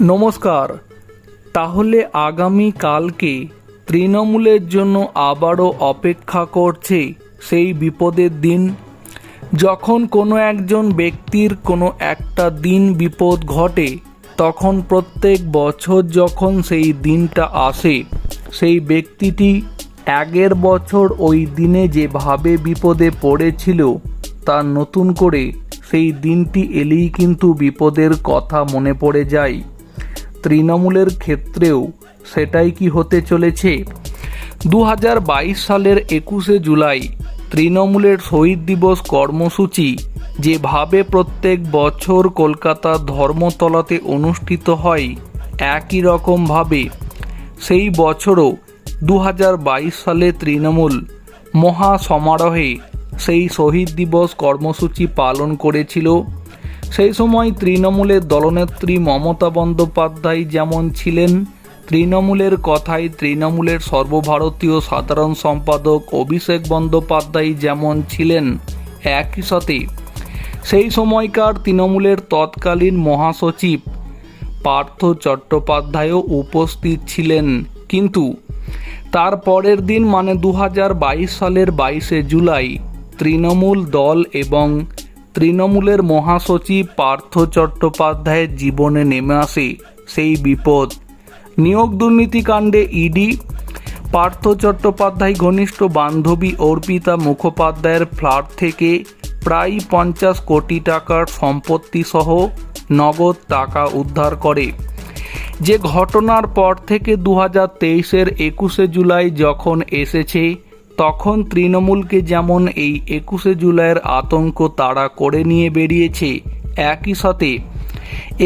নমস্কার। তাহলে আগামী কালকে তৃণমূলের জন্য আবারও অপেক্ষা করছে সেই বিপদের দিন। যখন কোনো একজন ব্যক্তির কোনো একটা দিন বিপদ ঘটে, তখন প্রত্যেক বছর যখন সেই দিনটা আসে, সেই ব্যক্তিটি আগের বছর ওই দিনে যেভাবে বিপদে পড়েছিল, তা নতুন করে সেই দিনটি এলেই কিন্তু বিপদের কথা মনে পড়ে যায়। তৃণমূলের ক্ষেত্রেও সেটাই কি হতে চলেছে? দু হাজার বাইশ সালের একুশে জুলাই তৃণমূলের শহীদ দিবস কর্মসূচি যেভাবে প্রত্যেক বছর কলকাতার ধর্মতলাতে অনুষ্ঠিত হয়, একই রকমভাবে সেই বছরও দু হাজার বাইশ সালে তৃণমূল মহা সমারোহে সেই শহীদ দিবস কর্মসূচি পালন করেছিল। সেই সময় তৃণমূলের দলনেত্রী মমতা বন্দ্যোপাধ্যায় যেমন ছিলেন, তৃণমূলের কথায় তৃণমূলের সর্বভারতীয় সাধারণ সম্পাদক অভিষেক বন্দ্যোপাধ্যায় যেমন ছিলেন, একই সাথে। সেই সময়কার তৃণমূলের তৎকালীন মহাসচিব পার্থ চট্টোপাধ্যায়ও উপস্থিত ছিলেন, কিন্তু তার পরের দিন মানে দু হাজার বাইশ সালের বাইশে জুলাই তৃণমূল দল এবং তৃণমূলের মহাসচিব পার্থ চট্টোপাধ্যায়ের জীবনে নেমে আসে সেই বিপদ। নিয়োগ দুর্নীতিকাণ্ডে ইডি, পার্থ চট্টোপাধ্যায় ঘনিষ্ঠ বান্ধবী অর্পিতা মুখোপাধ্যায়ের ফ্ল্যাট থেকে প্রায় পঞ্চাশ কোটি টাকার সম্পত্তি সহ নগদ টাকা উদ্ধার করে। যে ঘটনার পর থেকে দু হাজার তেইশের একুশে জুলাই যখন এসেছে তখন তৃণমূলকে যেমন এই একুশে জুলাইয়ের আতঙ্ক তাড়া করে নিয়ে বেরিয়েছে, একই সাথে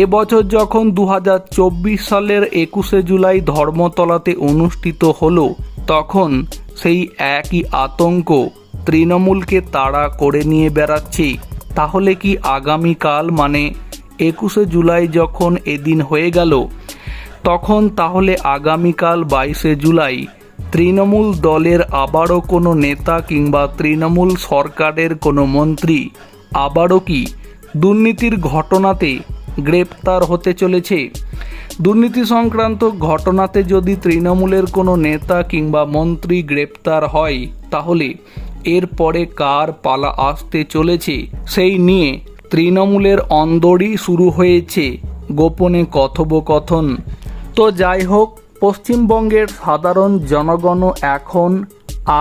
এবছর যখন দু হাজার চব্বিশ সালের একুশে জুলাই ধর্মতলাতে অনুষ্ঠিত হলো, তখন সেই একই আতঙ্ক তৃণমূলকে তাড়া করে নিয়ে বেড়াচ্ছে। তাহলে কি আগামীকাল মানে একুশে জুলাই যখন এদিন হয়ে গেল, তখন তাহলে আগামীকাল বাইশে জুলাই তৃণমূল দলের আবারও কোনো নেতা কিংবা তৃণমূল সরকারের কোনো মন্ত্রী আবারও কি দুর্নীতির ঘটনাতে গ্রেপ্তার হতে চলেছে? দুর্নীতি সংক্রান্ত ঘটনাতে যদি তৃণমূলের কোনো নেতা কিংবা মন্ত্রী গ্রেপ্তার হয়, তাহলে এরপরে কার পালা আসতে চলেছে সেই নিয়ে তৃণমূলের অন্দরই শুরু হয়েছে গোপনে কথোপকথন। তো যাই হোক পশ্চিমবঙ্গের সাধারণ জনগণও এখন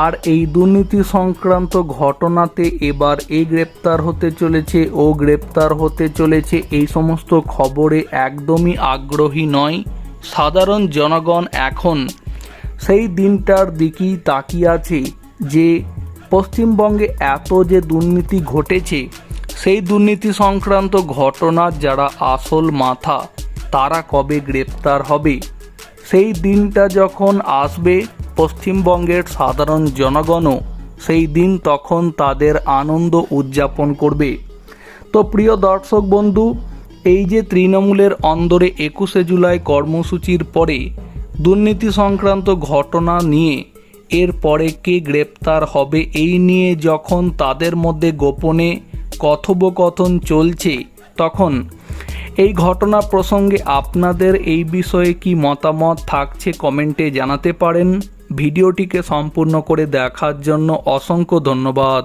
আর এই দুর্নীতি সংক্রান্ত ঘটনাতে এবার এ গ্রেপ্তার হতে চলেছে, ও গ্রেপ্তার হতে চলেছে এই সমস্ত খবরে একদমই আগ্রহী নয় সাধারণ জনগণ এখন। সেই দিনটার দিকেই তাকিয়ে আছে যে পশ্চিমবঙ্গে এত যে দুর্নীতি ঘটেছে, সেই দুর্নীতি সংক্রান্ত ঘটনার যারা আসল মাথা, তারা কবে গ্রেপ্তার হবে? সেই দিনটা যখন আসবে পশ্চিমবঙ্গের সাধারণ জনগণও, সেই দিন তখন তাদের আনন্দ উদযাপন করবে। তো প্রিয় দর্শক বন্ধু, এই যে তৃণমূলের অন্দরে একুশে জুলাই কর্মসূচির পরে দুর্নীতি সংক্রান্ত ঘটনা নিয়ে এরপরে কে গ্রেপ্তার হবে এই নিয়ে যখন তাদের মধ্যে গোপনে কথোপকথন চলছে, তখন এই ঘটনা প্রসঙ্গে আপনাদের এই বিষয়ে কি মতামত থাকছে কমেন্টে জানাতে পারেন। ভিডিওটিকে সম্পূর্ণ করে দেখার জন্য অসংখ্য ধন্যবাদ।